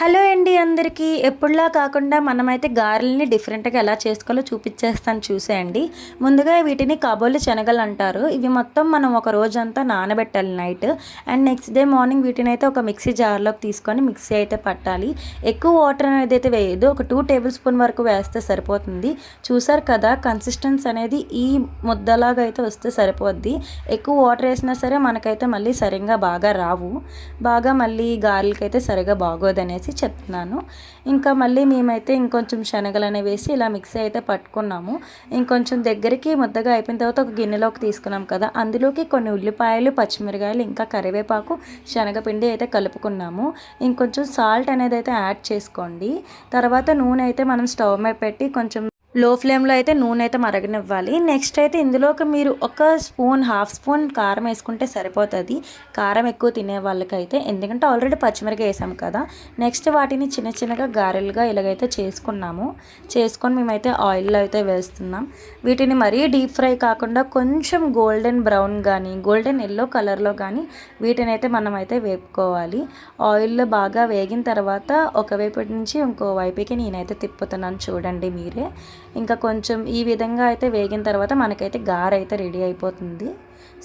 Hello అండి అందరికీ. ఎప్పుడులా కాకుండా మనమైతే గారెల్ని డిఫరెంట్గా ఎలా చేసుకోవాలో చూపించేస్తాను చూసేయండి. ముందుగా వీటిని కాబోలు శనగలు అంటారు. ఇవి మొత్తం మనం ఒక రోజంతా నానబెట్టాలి night. And next day morning వీటిని అయితే ఒక మిక్సీ జార్లోకి తీసుకొని మిక్సీ అయితే పట్టాలి. ఎక్కువ వాటర్ అనేది అయితే వేయదు ఒక టూ టేబుల్ స్పూన్ వరకు వేస్తే సరిపోతుంది. చూసారు కదా కన్సిస్టెన్స్ అనేది ఈ ముద్దలాగా అయితే వస్తే సరిపోద్ది. ఎక్కువ వాటర్ వేసినా సరే మనకైతే మళ్ళీ సరిగ్గా బాగా రావు. బాగా మళ్ళీ గారెలకైతే సరిగా బాగోదు అనేసి చెప్తున్నాను. ఇంకా మళ్ళీ మేమైతే ఇంకొంచెం శనగలు అనేవి వేసి ఇలా మిక్సీ అయితే పట్టుకున్నాము. ఇంకొంచెం దగ్గరికి ముద్దగా అయిపోయిన తర్వాత ఒక గిన్నెలోకి తీసుకున్నాం కదా. అందులోకి కొన్ని ఉల్లిపాయలు పచ్చిమిరకాయలు ఇంకా కరివేపాకు శనగపిండి అయితే కలుపుకున్నాము. ఇంకొంచెం సాల్ట్ అనేది అయితే యాడ్ చేసుకోండి. తర్వాత నూనె అయితే మనం స్టవ్ మీద పెట్టి కొంచెం లో ఫ్లేమ్లో అయితే నూనె అయితే మరగనివ్వాలి. నెక్స్ట్ అయితే ఇందులోకి మీరు ఒక స్పూన్ హాఫ్ స్పూన్ కారం వేసుకుంటే సరిపోతుంది. కారం ఎక్కువ తినే వాళ్ళకైతే ఎందుకంటే ఆల్రెడీ పచ్చిమిరకాయ వేసాం కదా. నెక్స్ట్ వాటిని చిన్న చిన్నగా గారెలుగా ఇలాగైతే చేసుకున్నాము. చేసుకొని మేమైతే ఆయిల్లో అయితే వేస్తున్నాం. వీటిని మరీ డీప్ ఫ్రై కాకుండా కొంచెం గోల్డెన్ బ్రౌన్ కానీ గోల్డెన్ ఎల్లో కలర్లో కానీ వీటిని అయితే మనం అయితే వేపుకోవాలి. ఆయిల్లో బాగా వేగిన తర్వాత ఒకవైపు నుంచి ఇంకో వైపుకి నేనైతే తిప్పుతున్నాను చూడండి మీరే. ఇంకా కొంచెం ఈ విధంగా అయితే వేగిన తర్వాత మనకైతే గారైతే రెడీ అయిపోతుంది.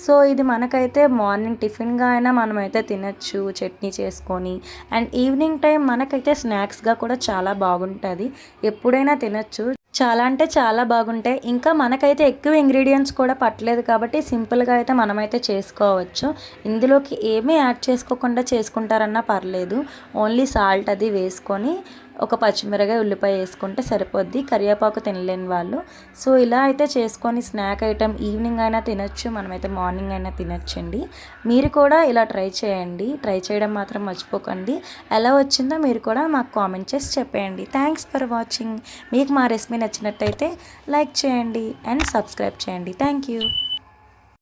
సో ఇది మనకైతే మార్నింగ్ టిఫిన్గా అయినా మనమైతే తినచ్చు చట్నీ చేసుకొని. అండ్ ఈవినింగ్ టైం మనకైతే స్నాక్స్గా కూడా చాలా బాగుంటుంది. ఎప్పుడైనా తినచ్చు. చాలా అంటే చాలా బాగుంటాయి. ఇంకా మనకైతే ఎక్కువ ఇంగ్రీడియంట్స్ కూడా పట్టలేదు కాబట్టి సింపుల్గా అయితే మనమైతే చేసుకోవచ్చు. ఇందులోకి ఏమీ యాడ్ చేసుకోకుండా చేసుకుంటారన్నా పర్లేదు. ఓన్లీ సాల్ట్ అది వేసుకొని ఒక పచ్చిమిరగా ఉల్లిపాయ వేసుకుంటే సరిపోద్ది. కరివేపాకు తినలేని వాళ్ళు. సో ఇలా అయితే చేసుకొని స్నాక్ ఐటెం ఈవినింగ్ అయినా తినచ్చు మనమైతే మార్నింగ్ అయినా తినచ్చండి. మీరు కూడా ఇలా ట్రై చేయండి. ట్రై చేయడం మాత్రం మర్చిపోకండి. ఎలా వచ్చిందో మీరు కూడా మాకు కామెంట్ చేసి చెప్పేయండి. Thanks for watching. మీకు మా రెసిపీ నచ్చినట్టయితే లైక్ చేయండి అండ్ సబ్స్క్రైబ్ చేయండి. Thank you.